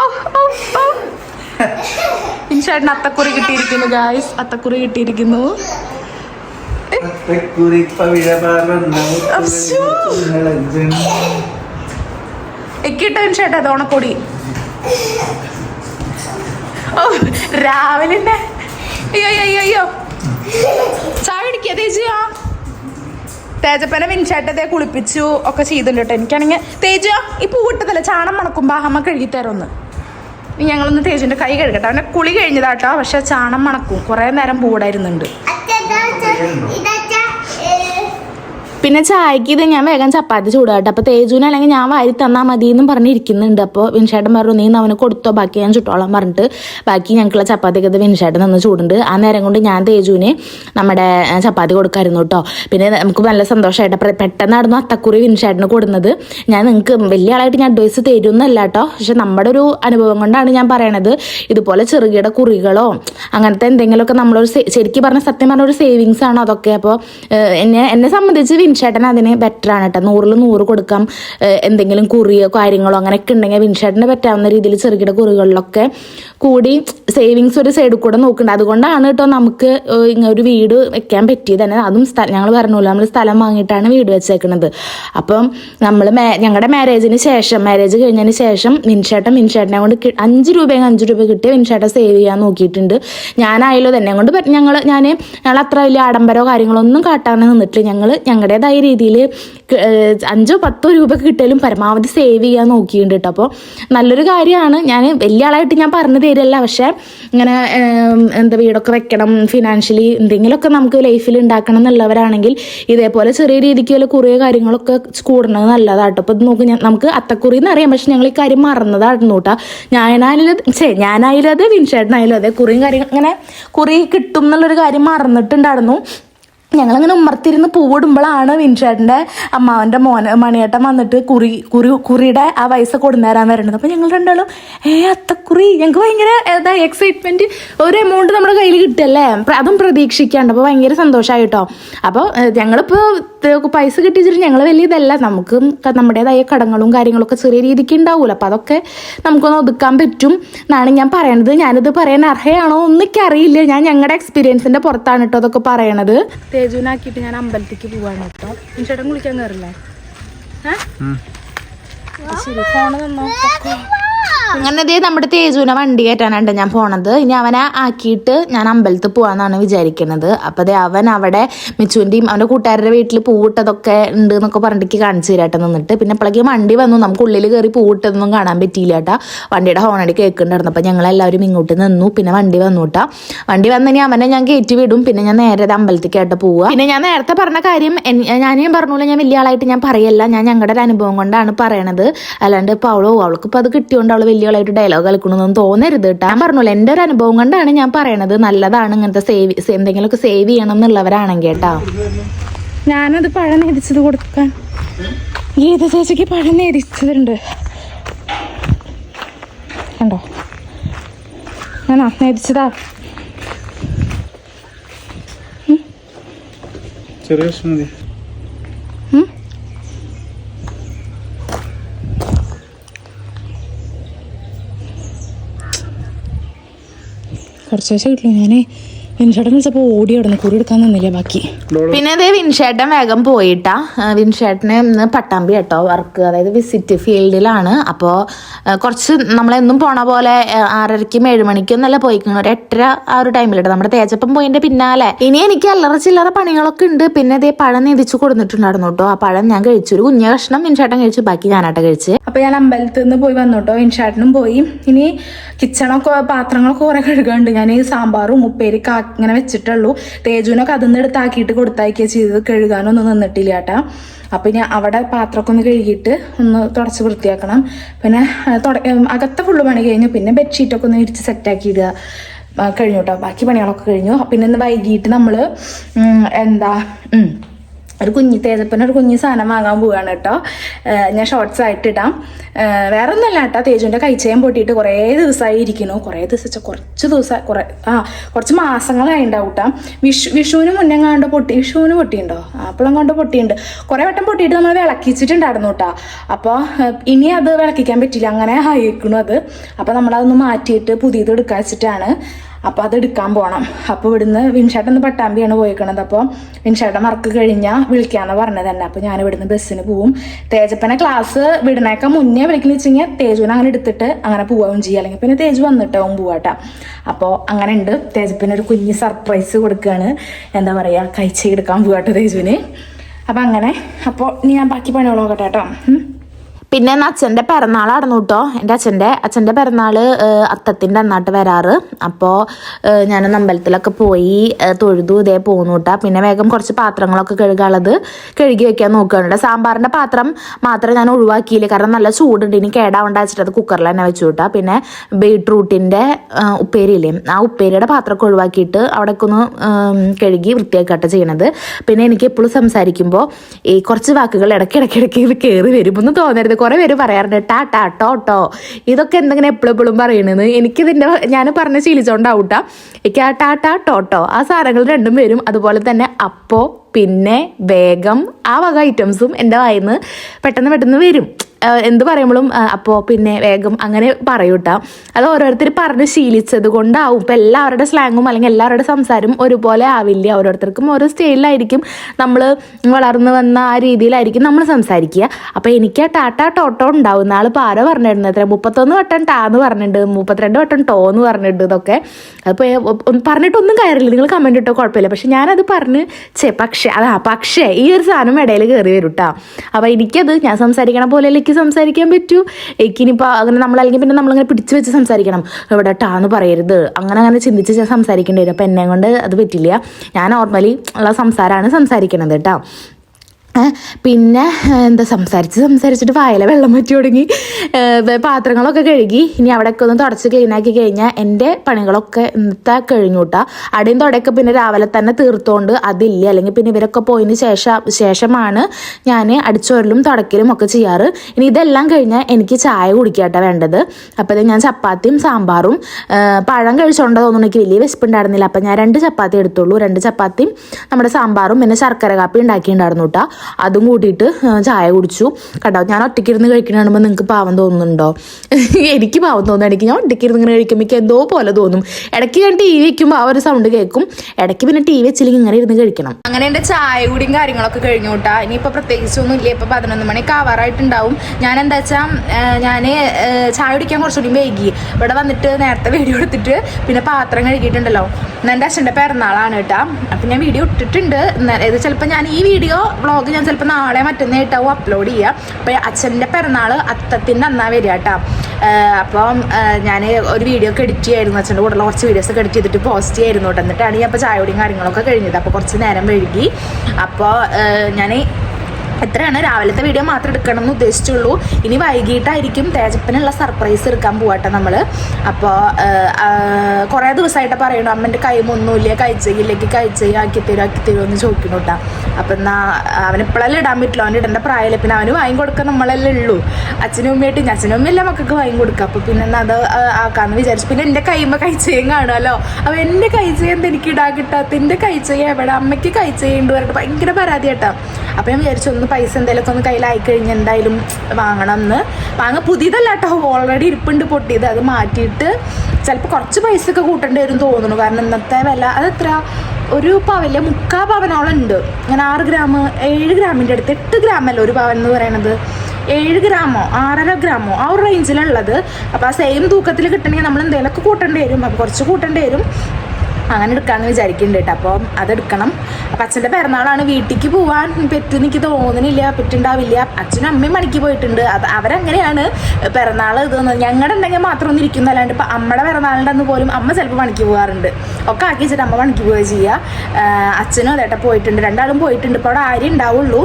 ഓ ഓ ഓ. വിൻഷേട്ടന് അത്തക്കുറി കിട്ടിയിരിക്കുന്നു ഗായ്സ് അത്തക്കുറി കിട്ടിയിരിക്കുന്നു. എക്കിട്ട വിൻഷേട്ടാ അത് ഓണക്കൊടി ഓ രാവിലെ അയ്യോ അയ്യോ അയ്യോ പിടിക്കുക തേജിയാ തേജപ്പനെ വിൻചാട്ടത്തെ കുളിപ്പിച്ചു ഒക്കെ ചെയ്തിട്ടുണ്ട് കേട്ടോ. എനിക്കാണെങ്കിൽ തേജ ഈ പൂവിട്ടതല്ലേ ചാണം മണക്കുമ്പോ അമ്മ കഴുകി തരുമെന്ന് ഇനി ഞങ്ങളൊന്ന് തേജിന്റെ കൈ കഴുകട്ടെ. അവനെ കുളി കഴിഞ്ഞതാട്ടോ. പക്ഷെ ചാണം മണക്കും. കുറെ നേരം പൂടായിരുന്നുണ്ട് പിന്നെ ചായക്ക് ഇത് ഞാൻ വേഗം ചപ്പാത്തി ചൂടാട്ടെ അപ്പോൾ തേജുവിന് അല്ലെങ്കിൽ ഞാൻ വാരി തന്നാൽ മതി എന്നും പറഞ്ഞിരിക്കുന്നുണ്ട്. അപ്പോൾ വിൻഷേട്ടൻ പറഞ്ഞു നീ അവന് കൊടുത്തോ? ബാക്കി ഞാൻ ചുട്ടോളാം പറഞ്ഞിട്ട് ബാക്കി ഞങ്ങൾക്കുള്ള ചപ്പാത്തിയൊക്കെ ഇത് വിൻഷേട്ടൻ നിന്ന് ചൂടുണ്ട്. ആ നേരം കൊണ്ട് ഞാൻ തേജുവിന് നമ്മുടെ ചപ്പാത്തി കൊടുക്കായിരുന്നു കേട്ടോ. പിന്നെ നമുക്ക് നല്ല സന്തോഷമായിട്ട് പെട്ടെന്നായിരുന്നു അത്തക്കുറി വിൻഷേട്ടന് കൊടുക്കുന്നത് ഞാൻ നിങ്ങൾക്ക് വലിയ ആളായിട്ട് ഞാൻ അഡ്വൈസ് തരുമെന്നല്ല കേട്ടോ. പക്ഷെ നമ്മുടെ ഒരു അനുഭവം കൊണ്ടാണ് ഞാൻ പറയണത്. ഇതുപോലെ ചെറുകിട കുറികളോ അങ്ങനത്തെ എന്തെങ്കിലുമൊക്കെ നമ്മളൊരു ശരിക്കും പറഞ്ഞ സത്യം പറഞ്ഞ ഒരു സേവിങ്സ് ആണോ അതൊക്കെ. അപ്പോൾ എന്നെ എന്നെ സംബന്ധിച്ച് വിൻഷേട്ടൻ അതിന് ബെറ്റർ ആണ് കേട്ടോ. നൂറിൽ നൂറ് കൊടുക്കാം എന്തെങ്കിലും കുറിയോ കാര്യങ്ങളോ അങ്ങനെയൊക്കെ ഉണ്ടെങ്കിൽ വിൻഷേട്ടന് പറ്റാവുന്ന രീതിയിൽ ചെറുകിട കുറികളിലൊക്കെ കൂടി സേവിങ്സ് ഒരു സൈഡിൽ കൂടെ നോക്കുന്നുണ്ട്. അതുകൊണ്ടാണ് കേട്ടോ നമുക്ക് ഇങ്ങനെ ഒരു വീട് വെക്കാൻ പറ്റിയത് തന്നെ. അതും സ്ഥലം ഞങ്ങൾ പറഞ്ഞല്ലോ നമ്മൾ സ്ഥലം വാങ്ങിയിട്ടാണ് വീട് വെച്ചേക്കുന്നത് അപ്പം നമ്മൾ ഞങ്ങളുടെ മാരേജിന് ശേഷം മാരേജ് കഴിഞ്ഞതിന് ശേഷം വിൻഷേട്ടൻ വിൻഷേട്ടനെ കൊണ്ട് അഞ്ച് രൂപയെങ്കിൽ അഞ്ച് രൂപ കിട്ടിയ വിൻഷേട്ടൻ സേവ് ചെയ്യാൻ നോക്കിയിട്ടുണ്ട്. ഞാനായാലും തന്നെ കൊണ്ട് ഞങ്ങൾ ഞാൻ ഞങ്ങൾ അത്ര വലിയ ആഡംബരമോ കാര്യങ്ങളോ ഒന്നും കാട്ടാതെ നിന്നിട്ട് ഞങ്ങൾ ഞങ്ങളുടേതായ രീതിയിൽ അഞ്ചോ പത്തോ രൂപ കിട്ടിയാലും പരമാവധി സേവ് ചെയ്യാൻ നോക്കിയിട്ടുണ്ട് കേട്ടോ അപ്പോൾ നല്ലൊരു കാര്യമാണ്. ഞാൻ വലിയ ആളായിട്ട് ഞാൻ പറഞ്ഞു തരില്ല. പക്ഷേ ഇങ്ങനെ എന്താ വീടൊക്കെ വെക്കണം ഫിനാൻഷ്യലി എന്തെങ്കിലുമൊക്കെ നമുക്ക് ലൈഫിൽ ഉണ്ടാക്കണം എന്നുള്ളവരാണെങ്കിൽ ഇതേപോലെ ചെറിയ രീതിക്ക് വല്ല കുറേ കാര്യങ്ങളൊക്കെ കൂടുന്നത് നല്ലതാട്ടോ. അപ്പോൾ ഇത് നോക്ക് നമുക്ക് അത്തക്കുറി എന്ന് അറിയാം. പക്ഷെ ഞങ്ങൾ ഈ കാര്യം മറന്നതായിരുന്നു കേട്ടോ ഞാനായാലും ഛേ ഞാനായാലും അതെ വിൻഷേട്ടനായാലും അതെ കുറിയും കാര്യങ്ങൾ അങ്ങനെ കുറി കിട്ടും എന്നുള്ളൊരു കാര്യം മറന്നിട്ടുണ്ടായിരുന്നു. ഞങ്ങളിങ്ങനെ ഉമ്മർത്തിരുന്ന് പൂവിടുമ്പോഴാണ് വിൻഷേട്ടന്റെ അമ്മാവന്റെ മോന മണിയേട്ടൻ വന്നിട്ട് കുറി കുറി കുറിയുടെ ആ പൈസ കൊടുന്നേരാൻ വരുന്നത്. അപ്പോൾ ഞങ്ങൾ രണ്ടാളും ഏ അത്തക്കുറി ഞങ്ങൾക്ക് ഭയങ്കര ഏതാ എക്സൈറ്റ്മെന്റ് ഒരു എമൗണ്ട് നമ്മുടെ കയ്യിൽ കിട്ടുമല്ലേ അതും പ്രതീക്ഷിക്കാണ്ട്. അപ്പോൾ ഭയങ്കര സന്തോഷമായി കേട്ടോ അപ്പോൾ ഞങ്ങളിപ്പോൾ പൈസ കിട്ടിച്ചിട്ട് ഞങ്ങൾ വലിയ ഇതല്ല നമുക്ക് നമ്മുടേതായ കടങ്ങളും കാര്യങ്ങളൊക്കെ ചെറിയ രീതിക്ക് ഉണ്ടാവില്ല അപ്പോൾ അതൊക്കെ നമുക്കൊന്ന് ഒതുക്കാൻ പറ്റും എന്നാണ് ഞാൻ പറയണത്. ഞാനിത് പറയാൻ അർഹയാണോ ഒന്നിക്കറിയില്ല ഞാൻ ഞങ്ങളുടെ എക്സ്പീരിയൻസിന്റെ പുറത്താണ് കേട്ടോ അതൊക്കെ പറയണത്. തേജുവിനാക്കിയിട്ട് ഞാൻ അമ്പലത്തേക്ക് പോവാണ് കേട്ടോ. ചേട്ടൻ കുളിക്കാൻ കയറില്ലേ ശരി ഫോണ് തന്നോ? അങ്ങനെ ദേ നമ്മുടെ തേജുവിനെ വണ്ടി കയറ്റാനായിട്ട് ഞാൻ പോണത്. ഇനി അവനെ ആക്കിയിട്ട് ഞാൻ അമ്പലത്തിൽ പോവാന്നാണ് വിചാരിക്കുന്നത് അപ്പൊ ദേ അവൻ അവിടെ മിച്ചുവിന്റെയും അവന്റെ കൂട്ടുകാരുടെ വീട്ടിൽ പൂവിട്ടതൊക്കെ ഉണ്ട് എന്നൊക്കെ പറഞ്ഞിട്ട് കാണിച്ചു തരാട്ടെ നിന്നിട്ട്. പിന്നെ അപ്പോഴേക്കും വണ്ടി വന്നു. നമുക്ക് ഉള്ളിൽ കയറി പൂവിട്ടതൊന്നും കാണാൻ പറ്റിയില്ല കേട്ടാ വണ്ടിയുടെ ഹോണടി കേൾക്കുന്നുണ്ടായിരുന്നു. അപ്പൊ ഞങ്ങൾ എല്ലാവരും ഇങ്ങോട്ട് നിന്നു. പിന്നെ വണ്ടി വന്നു കേട്ടാ വണ്ടി വന്നിനി അവനെ ഞാൻ കയറ്റി വിടും. പിന്നെ ഞാൻ നേരെ അമ്പലത്തിലേക്കായിട്ട് പോവുക പിന്നെ ഞാൻ നേരത്തെ പറഞ്ഞ കാര്യം ഞാൻ പറഞ്ഞോളൂ ഞാൻ വലിയ ആളായിട്ട് ഞാൻ പറയല്ല. ഞാൻ ഞങ്ങളുടെ ഒരു അനുഭവം കൊണ്ടാണ് പറയണത്. അല്ലാണ്ട് ഇപ്പോൾ അവളോ അവൾക്ക് ഇപ്പോൾ അത് കിട്ടിയോണ്ട് വലിയ ആളായിട്ട് ഡയലോഗ് കളിക്കണമെന്നൊന്നും തോന്നരുത് കേട്ടോ ഞാൻ പറഞ്ഞോളൂ എന്റെ ഒരു അനുഭവം കൊണ്ടാണ് ഞാൻ പറയണത്. നല്ലതാണ് ഇങ്ങനത്തെ സേവ് എന്തെങ്കിലുമൊക്കെ സേവ് ചെയ്യണം എന്നുള്ളവരാണെങ്കിൽ കേട്ടോ ഞാനത് പഴം നേരിച്ചത് കൊടുക്കാൻ. ഗീത ചേച്ചിക്ക് പഴം നേരിച്ചതുണ്ട്. കണ്ടോ? ഞാൻ നേരിച്ചതാ. ചെറിയ കുറച്ച് ദിവസം കിട്ടുള്ളൂ ഞാൻ വിൻഷേട്ടൻ വിളിച്ചപ്പോൾ ഓടി കിടന്നു കുറി എടുക്കാൻ നിന്നില്ല ബാക്കി? പിന്നെ അതേ വിൻഷേട്ടൻ വേഗം പോയിട്ടാ. വിൻഷേട്ടനെ ഇന്ന് പട്ടാമ്പി കേട്ടോ വർക്ക് അതായത് വിസിറ്റ് ഫീൽഡിലാണ്. അപ്പോ കുറച്ച് നമ്മളെന്നും പോണ പോലെ ആറരയ്ക്കും ഏഴുമണിക്കും നല്ല പോയിക്കണം. ഒരു എട്ടര ആ ഒരു ടൈമിലിട്ട്. നമ്മുടെ തേജപ്പം പോയിന്റെ പിന്നാലെ. ഇനി എനിക്ക് അല്ലറ ചില്ലറ പണികളൊക്കെ ഉണ്ട്. പിന്നെ അതേ പഴം നീതിച്ചു കൊടുത്തിട്ടുണ്ടായിരുന്നു കേട്ടോ. ആ പഴം ഞാൻ കഴിച്ചു. ഒരു കുഞ്ഞ കഷ്ണം വിൻഷേട്ടൻ കഴിച്ചു. ബാക്കി ഞാനാട്ടെ കഴിച്ച്. അപ്പോൾ ഞാൻ അമ്പലത്തിൽ നിന്ന് പോയി വന്നു കേട്ടോ. വിൻഷേട്ടനും പോയി. ഇനി കിച്ചണൊക്കെ പാത്രങ്ങളൊക്കെ കുറെ കഴുകാണ്ട് ഞാൻ ഈ സാമ്പാറും ഉപ്പേരി കാ ഇങ്ങനെ വെച്ചിട്ടുള്ളൂ. തേജുവിനൊക്കെ അതിന്ന് എടുത്താക്കിയിട്ട് കൊടുത്തയക്കുക ചെയ്തത്. കഴുകാനൊന്നും നിന്നിട്ടില്ല കേട്ടാ. അപ്പം ഞാൻ അവിടെ പാത്രമൊക്കെ ഒന്ന് കഴുകിയിട്ട് ഒന്ന് തുടച്ച് വൃത്തിയാക്കണം. പിന്നെ അകത്തെ ഫുള്ള് പണി കഴിഞ്ഞു. പിന്നെ ബെഡ്ഷീറ്റൊക്കെ ഒന്ന് വിരിച്ച് സെറ്റാക്കി ഇടുക കഴിഞ്ഞു കേട്ടോ. ബാക്കി പണികളൊക്കെ കഴിഞ്ഞു. പിന്നെ ഇന്ന് വൈകിട്ട് നമ്മൾ എന്താ ഒരു കുഞ്ഞി തേജപ്പന ഒരു കുഞ്ഞി സാധനം വാങ്ങാൻ പോവുകയാണ് കേട്ടോ. ഞാൻ ഷോർട്സ് ആയിട്ട് ഇടാം. വേറെ ഒന്നല്ല കേട്ടോ തേജുവിന്റെ കൈച്ചയം പൊട്ടിയിട്ട് കുറേ ദിവസമായി ഇരിക്കുന്നു. കുറേ ദിവസം കുറച്ച് ദിവസം കുറേ ആ കുറച്ച് മാസങ്ങളായി ഉണ്ടാവും വിഷു വിഷുവിന് മുന്നേ കണ്ട് പൊട്ടി വിഷുവിന് പൊട്ടിയുണ്ടോ? അപ്പോഴും കൊണ്ട് പൊട്ടിയുണ്ട്. കുറേ വട്ടം പൊട്ടിയിട്ട് നമ്മൾ വിളക്കിച്ചിട്ടുണ്ടായിരുന്നു കേട്ടോ അപ്പോൾ ഇനി അത് വിളക്കിക്കാൻ പറ്റില്ല അങ്ങനെ ആയിരിക്കണു അത്. അപ്പോൾ നമ്മളതൊന്ന് മാറ്റിയിട്ട് പുതിയത് എടുക്കാൻ വെച്ചിട്ടാണ്. അപ്പോൾ അത് എടുക്കാൻ പോകണം അപ്പോൾ ഇവിടുന്ന് വിൻഷേട്ടൻ ഒന്ന് പട്ടാമ്പിയാണ് പോയിക്കണത്. അപ്പോൾ വിൻഷേട്ടൻ വർക്ക് കഴിഞ്ഞാൽ വിളിക്കാമെന്ന് പറഞ്ഞത് തന്നെ. അപ്പോൾ ഞാൻ ഇവിടുന്ന് ബസ്സിന് പോവും. തേജപ്പനെ ക്ലാസ് വിടണേക്കാൾ മുന്നേ വിളിക്കുന്ന വെച്ചെങ്കിൽ തേജുവിനെ അങ്ങനെ എടുത്തിട്ട് അങ്ങനെ പോവുകയും ചെയ്യുക അല്ലെങ്കിൽ പിന്നെ തേജു വന്നിട്ടാവും പോവാട്ടോ. അപ്പോൾ അങ്ങനെ ഉണ്ട്. തേജപ്പിന് ഒരു കുഞ്ഞ് സർപ്രൈസ് കൊടുക്കുകയാണ് എന്താ പറയുക കഴിച്ചെടുക്കാൻ പോവാട്ടോ തേജുവിന്. അപ്പം അങ്ങനെ. അപ്പോൾ ഞാൻ ബാക്കി പണികൾ നോക്കട്ടെ കേട്ടോ. പിന്നെ ഇന്ന് അച്ഛന്റെ പിറന്നാളായിരുന്നു കേട്ടോ എന്റെ അച്ഛന്റെ അച്ഛന്റെ പിറന്നാൾ അത്തത്തിന്റെ അന്നാട്ട് വരാറ്. അപ്പോൾ ഞാൻ അമ്പലത്തിലൊക്കെ പോയി തൊഴുതു ഇതേ പോന്നു കേട്ടോ പിന്നെ വേഗം കുറച്ച് പാത്രങ്ങളൊക്കെ കഴുകാനുള്ളത് കഴുകി വെക്കാൻ നോക്കുകയാണ് സാമ്പാറിന്റെ പാത്രം മാത്രം ഞാൻ ഒഴിവാക്കിയില്ല. കാരണം നല്ല ചൂടുണ്ട്. ഇനി കേടാവണ്ട വെച്ചിട്ട് അത് കുക്കറിൽ തന്നെ വെച്ചു കേട്ടോ പിന്നെ ബീട്രൂട്ടിന്റെ ഉപ്പേരിയില്ലേ ആ ഉപ്പേരിയുടെ പാത്രമൊക്കെ ഒഴിവാക്കിയിട്ട് അവിടേക്ക് ഒന്ന് കഴുകി വൃത്തിയാക്കട്ടെ ചെയ്യണത്. പിന്നെ എനിക്ക് എപ്പോഴും സംസാരിക്കുമ്പോൾ ഈ കുറച്ച് വാക്കുകൾ ഇടയ്ക്കിടയ്ക്കിടയ്ക്ക് ഇത് കയറി ഒന്ന് തോന്നരുത്. കുറേ പേര് പറയാറുണ്ട് ടാ ടാ ടോ ടോ. ഇതൊക്കെ എന്തെങ്കിലും എപ്പോഴും എപ്പോഴും പറയണത് എനിക്കിതിന്റെ ഞാൻ പറഞ്ഞ് ശീലിച്ചോണ്ടാവൂട്ടാ. എനിക്ക് ആ ടാ ടാ ടോ ടോ ആ സാധനങ്ങൾ രണ്ടും വരും. അതുപോലെ തന്നെ അപ്പോ പിന്നെ വേഗം ആ വക ഐറ്റംസും എന്റെ വായിന്ന് പെട്ടെന്ന് പെട്ടെന്ന് വരും. എന്ത് പറയുമ്പോഴും അപ്പോൾ പിന്നെ വേഗം അങ്ങനെ പറയൂട്ട. അത് ഓരോരുത്തർ പറഞ്ഞ് ശീലിച്ചത് കൊണ്ടാവും. ഇപ്പം എല്ലാവരുടെ സ്ലാങ്ങും അല്ലെങ്കിൽ എല്ലാവരുടെ സംസാരം ഒരുപോലെ ആവില്ല. ഓരോരുത്തർക്കും ഓരോ സ്റ്റൈലിലായിരിക്കും നമ്മൾ വളർന്നു വന്ന ആ രീതിയിലായിരിക്കും നമ്മൾ സംസാരിക്കുക. അപ്പോൾ എനിക്ക് ടാറ്റ ടോട്ടോ ഉണ്ടാവും നാളെ പാര പറഞ്ഞിരുന്നത് എത്ര മുപ്പത്തൊന്ന് വട്ടം ടാ എന്ന് പറഞ്ഞിട്ടുണ്ട്. മുപ്പത്തിരണ്ട് വട്ടം ടോ എന്ന് പറഞ്ഞിട്ടുണ്ട് ഇതൊക്കെ. അപ്പോൾ പറഞ്ഞിട്ടൊന്നും കാര്യമില്ല. നിങ്ങൾ കമന്റ് ഇട്ടോ കുഴപ്പമില്ല. പക്ഷെ ഞാനത് പറഞ്ഞ് ചേ പക്ഷേ അതാ പക്ഷേ ഈ ഒരു സാധനം ഇടയിൽ കയറി വരും കേട്ടോ അപ്പോൾ എനിക്കത് ഞാൻ സംസാരിക്കണ പോലെ എനിക്ക് സംസാരിക്കാൻ പറ്റൂ. എനിക്കിനിപ്പോൾ അങ്ങനെ നമ്മളല്ലെങ്കിൽ പിന്നെ നമ്മളിങ്ങനെ പിടിച്ചു വെച്ച് സംസാരിക്കണം. ഇവിടെ ടാന്ന് പറയരുത്. അങ്ങനെ അങ്ങനെ ചിന്തിച്ച് ഞാൻ സംസാരിക്കേണ്ടി വരും. അപ്പോൾ എന്നെ കൊണ്ട് അത് പറ്റില്ല. ഞാൻ നോർമലി ഉള്ള സംസാരമാണ് സംസാരിക്കണത് കേട്ടോ. പിന്നെ എന്താ സംസാരിച്ച് സംസാരിച്ചിട്ട് വായില വെള്ളം വറ്റി തുടങ്ങി പാത്രങ്ങളൊക്കെ കഴുകി. ഇനി അവിടെയൊക്കെ ഒന്ന് തുടച്ച് ക്ലീനാക്കി കഴിഞ്ഞാൽ എന്റെ പണികളൊക്കെ ഇന്നത്തെ കഴിഞ്ഞു കേട്ടോ അടിയും തുടയൊക്കെ പിന്നെ രാവിലെ തന്നെ തീർത്തോണ്ട് അതില്ല. അല്ലെങ്കിൽ പിന്നെ ഇവരൊക്കെ പോയതിന് ശേഷം ശേഷമാണ് ഞാൻ അടിച്ചോരലും തുടക്കലും ഒക്കെ ചെയ്യാറ്. ഇനി ഇതെല്ലാം കഴിഞ്ഞാൽ എനിക്ക് ചായ കുടിക്കാട്ടോ വേണ്ടത്. അപ്പോൾ ഞാൻ ചപ്പാത്തിയും സാമ്പാറും പഴം കഴിച്ചോണ്ടോ തോന്നുന്നു എനിക്ക് വലിയ വിശപ്പുണ്ടായിരുന്നില്ല. അപ്പം ഞാൻ രണ്ട് ചപ്പാത്തി എടുത്തുള്ളൂ. രണ്ട് ചപ്പാത്തിയും നമ്മുടെ സാമ്പാറും പിന്നെ ശർക്കര കാപ്പി ഉണ്ടാക്കിയിട്ടുണ്ടായിരുന്നു കേട്ടോ അതും കൂട്ടിയിട്ട് ചായ കുടിച്ചു. കേട്ടോ ഞാൻ ഒറ്റയ്ക്കിരുന്ന് കഴിക്കുന്ന കാണുമ്പോൾ നിങ്ങൾക്ക് പാവം തോന്നുന്നുണ്ടോ? എനിക്ക് പാവം തോന്നുന്നു എനിക്ക് ഞാൻ ഒറ്റയ്ക്കിരുന്ന് ഇങ്ങനെ കഴിക്കുമ്പോൾ എനിക്ക് എന്തോ പോലെ തോന്നും. ഇടയ്ക്ക് ഞാൻ ടി വി വെക്കുമ്പോൾ ആ ഒരു സൗണ്ട് കേൾക്കും ഇടയ്ക്ക് പിന്നെ ടി വി വെച്ചില്ലെങ്കിൽ ഇങ്ങനെ ഇരുന്ന് കഴിക്കണം. അങ്ങനെ എന്റെ ചായ കൂടിയും കാര്യങ്ങളൊക്കെ കഴിഞ്ഞു കേട്ടാ ഇനിയിപ്പോൾ പ്രത്യേകിച്ചൊന്നും ഇല്ല ഇപ്പോൾ പതിനൊന്ന് മണി ആവാറായിട്ടുണ്ടാവും. ഞാൻ എന്താ വെച്ചാൽ ഞാൻ ചായ കുടിക്കാൻ കുറച്ചുകൂടി വൈകി. ഇവിടെ വന്നിട്ട് നേരത്തെ വീഡിയോ എടുത്തിട്ട് പിന്നെ പാത്രം കഴുകിയിട്ടുണ്ടല്ലോ. എന്റെ അച്ഛന്റെ പിറന്നാളാണ് കേട്ടോ. അപ്പം ഞാൻ വീഡിയോ ഇട്ടിട്ടുണ്ട്. ഇത് ചിലപ്പോൾ ഞാൻ ഈ വീഡിയോ വ്ളോഗ് ഞാൻ ചിലപ്പോൾ നാളെ മറ്റന്നായിട്ടാവും അപ്ലോഡ് ചെയ്യാം. അപ്പോൾ അച്ഛന്റെ പിറന്നാൾ അത്തത്തിന്റെ അന്നാ വരിക കേട്ടോ. അപ്പം ഞാൻ ഒരു വീഡിയോ ഒക്കെ എഡിറ്റ് ചെയ്യായിരുന്നു. അച്ഛന്റെ കൂടെ കുറച്ച് വീഡിയോസ് ഒക്കെ എഡിറ്റ് ചെയ്തിട്ട് പോസ്റ്റ് ചെയ്യായിരുന്നു കേട്ടോ. എന്നിട്ടാണ് ഞാൻ അപ്പോൾ ചായയോടെയും കാര്യങ്ങളൊക്കെ കഴിഞ്ഞത്. അപ്പോൾ കുറച്ച് നേരം വൈകി. അപ്പോൾ ഞാൻ എത്രയാണ്? രാവിലത്തെ വീഡിയോ മാത്രം എടുക്കണം എന്ന് ഉദ്ദേശിച്ചുള്ളൂ. ഇനി വൈകിട്ടായിരിക്കും തേജപ്പനുള്ള സർപ്രൈസ് എടുക്കാൻ പോവാട്ടെ നമ്മൾ അപ്പോൾ കുറേ ദിവസമായിട്ട് പറയണു അമ്മന്റെ കൈമൊന്നുമില്ല കഴിച്ചില്ലെങ്കിൽ കഴിച്ചു ആക്കി തരും ആക്കി തരുമോ എന്ന് ചോദിക്കണം കേട്ടോ അപ്പം എന്നാ അവൻ ഇപ്പോഴല്ലേ ഇടാൻ പറ്റില്ല അവൻ ഇടേണ്ട പ്രായമില്ല. പിന്നെ അവന് വാങ്ങി കൊടുക്കാൻ നമ്മളല്ലേ ഉള്ളൂ. അച്ഛനും അമ്മയായിട്ട് അച്ഛനും അമ്മയല്ല മക്കൾക്ക് വാങ്ങി കൊടുക്കുക അപ്പോൾ പിന്നെ എന്നാ അത് ആക്കാമെന്ന് വിചാരിച്ചു. പിന്നെ എന്റെ കൈമ കഴിച്ചേയും കാണുമല്ലോ. അപ്പോൾ എന്റെ കഴിച്ചേ എന്താ എനിക്ക് ഇടാൻ കിട്ടാത്ത എന്റെ കഴിച്ചേ എവിടെ? അമ്മയ്ക്ക് കഴിച്ചേ ഉണ്ട് പറഞ്ഞിട്ട് ഭയങ്കര പരാതി കേട്ടോ അപ്പം ഞാൻ വിചാരിച്ചു ഒന്ന് പൈസ എന്തെങ്കിലുമൊക്കെ ഒന്ന് കയ്യിലായി കഴിഞ്ഞാൽ എന്തായാലും വാങ്ങണം എന്ന്. വാങ്ങാൻ പുതിയതല്ല കേട്ടോ. ഓൾറെഡി ഇരിപ്പുണ്ട് പൊട്ടിയത്. അത് മാറ്റിയിട്ട് ചിലപ്പോൾ കുറച്ച് പൈസ ഒക്കെ കൂട്ടേണ്ടി വരും തോന്നുന്നു. കാരണം ഇന്നത്തെ വില അതെത്ര ഒരു പവല്ല മുക്കാ പവനോളം ഉണ്ട്. അങ്ങനെ ആറ് ഗ്രാം ഏഴ് ഗ്രാമിന്റെ അടുത്ത് എട്ട് ഗ്രാമല്ല ഒരു പവൻ എന്ന് പറയണത്. ഏഴ് ഗ്രാമോ ആറര ഗ്രാമോ ആ ഒരു റേഞ്ചിലുള്ളത് അപ്പോൾ ആ സെയിം തൂക്കത്തിൽ കിട്ടണമെങ്കിൽ നമ്മൾ എന്തെങ്കിലുമൊക്കെ കൂട്ടേണ്ടി വരും. അപ്പോൾ കുറച്ച് കൂട്ടേണ്ടി വരും. അങ്ങനെ എടുക്കാമെന്ന് വിചാരിക്കുന്നുണ്ട് കേട്ടോ അപ്പം അതെടുക്കണം. അപ്പം അച്ഛന്റെ പിറന്നാളാണ് വീട്ടിലേക്ക് പോകാൻ പറ്റുമെന്ന് എനിക്ക് തോന്നുന്നില്ല പറ്റുണ്ടാവില്ല. അച്ഛനും അമ്മയും പണിക്ക് പോയിട്ടുണ്ട്. അത് അവരങ്ങനെയാണ് പിറന്നാൾ ഇതൊന്നും ഞങ്ങളുടെ ഉണ്ടെങ്കിൽ മാത്രം ഒന്നും ഇരിക്കുന്നു അല്ലാണ്ട് ഇപ്പം അമ്മയുടെ പിറന്നാളിന്റെ അന്ന് പോലും അമ്മ ചിലപ്പോൾ പണിക്ക് പോകാറുണ്ട് ഒക്കെ ആക്കി വെച്ചിട്ട് അമ്മ പണിക്ക് പോവുക ചെയ്യുക അച്ഛനും അതേട്ടാ പോയിട്ടുണ്ട്. രണ്ടാളും പോയിട്ടുണ്ട്. ഇപ്പോൾ അവിടെ ആരും ഉണ്ടാവുള്ളൂ.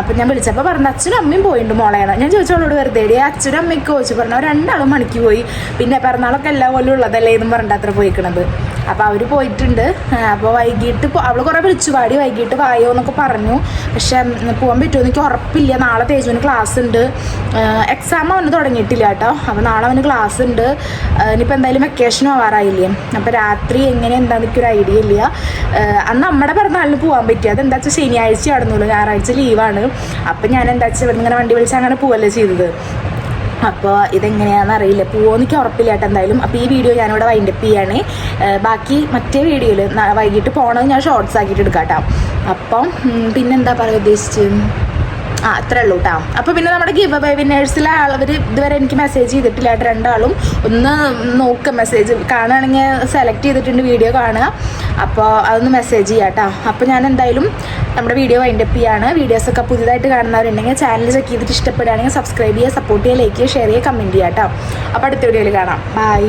അപ്പം ഞാൻ വിളിച്ചപ്പോൾ പറഞ്ഞു അച്ഛനും അമ്മയും പോയിട്ടുണ്ട് മോളെയാണ് ഞാൻ ചോദിച്ചോളോട് വെറുതെ "എടീ, അച്ഛനും അമ്മയ്ക്ക് ചോദിച്ചു. പറഞ്ഞു രണ്ടാളും പണിക്ക് പോയി. പിന്നെ പിറന്നാളൊക്കെ എല്ലാ പോലും ഉള്ളതല്ലേ? എന്നും പറഞ്ഞിട്ട് അത്ര പോയിക്കണത്. അപ്പോൾ അവർ പോയിട്ടുണ്ട്. അപ്പോൾ വൈകിട്ട് അവൾ കുറേ വിളിച്ചു. പാടി വൈകിട്ട് വായോ എന്നൊക്കെ പറഞ്ഞു. പക്ഷെ പോകാൻ പറ്റുമോ എനിക്ക് ഉറപ്പില്ല. നാളെ തേജുവിന് ക്ലാസ് ഉണ്ട്. എക്സാം അവന് തുടങ്ങിയിട്ടില്ല കേട്ടോ. അപ്പോൾ നാളെ അവന് ക്ലാസ് ഉണ്ട്. ഇനിയിപ്പോൾ എന്തായാലും വെക്കേഷൻ ആവാറായില്ലേ അപ്പോൾ രാത്രി എങ്ങനെ എന്താണെന്ന് എനിക്കൊരു ഐഡിയ ഇല്ല. അന്ന് നമ്മുടെ പിറന്നാളിന് പോകാൻ പറ്റിയ അതെന്താ വെച്ചാൽ ശനിയാഴ്ച ആടുന്നുള്ളൂ ഞായറാഴ്ച ലീവാണ് അപ്പം ഞാൻ എന്താ വെച്ചാൽ ഇങ്ങനെ വണ്ടി വിളിച്ച് അങ്ങനെ പോവല്ലേ ചെയ്തത്. അപ്പോൾ ഇതെങ്ങനെയാണെന്ന് അറിയില്ല. പോവോ ഉറപ്പില്ല കേട്ടോ എന്തായാലും. അപ്പോൾ ഈ വീഡിയോ ഞാനിവിടെ വൈൻഡപ്പ് ചെയ്യാണ്. ഏഹ് ബാക്കി മറ്റേ വീഡിയോയിൽ വൈകിട്ട് പോകണത് ഞാൻ ഷോർട്സ് ആക്കിയിട്ട് എടുക്കാം കേട്ടോ. അപ്പം പിന്നെന്താ പറയുക ഉദ്ദേശിച്ചത്? ആ അത്രേ ഉള്ളൂ കേട്ടോ അപ്പോൾ പിന്നെ നമ്മുടെ ഗിവ് അവേ വിന്നേഴ്സിലെ ആളവർ ഇതുവരെ എനിക്ക് മെസ്സേജ് ചെയ്തിട്ടില്ല. രണ്ടാളും ഒന്ന് നോക്കുക മെസ്സേജ് കാണുകയാണെങ്കിൽ സെലക്ട് ചെയ്തിട്ടുണ്ട് വീഡിയോ കാണുക. അപ്പോൾ അതൊന്ന് മെസ്സേജ് ചെയ്യാം കേട്ടോ അപ്പോൾ ഞാൻ എന്തായാലും നമ്മുടെ വീഡിയോ വൈൻഡ് വൈൻഡപ്പ് ചെയ്യാണ്. വീഡിയോസൊക്കെ പുതിയതായിട്ട് കാണുന്നവരുണ്ടെങ്കിൽ ചാനൽ ചെക്ക് ചെയ്തിട്ട് ഇഷ്ടപ്പെടുകയാണെങ്കിൽ സബ്സ്ക്രൈബ് ചെയ്യുക സപ്പോർട്ട് ചെയ്യുക ലൈക്ക് ചെയ്യുക ഷെയർ ചെയ്യുക കമന്റ് ചെയ്യുക കേട്ടോ അപ്പോൾ അടുത്ത വീഡിയോയിൽ കാണാം. ബൈ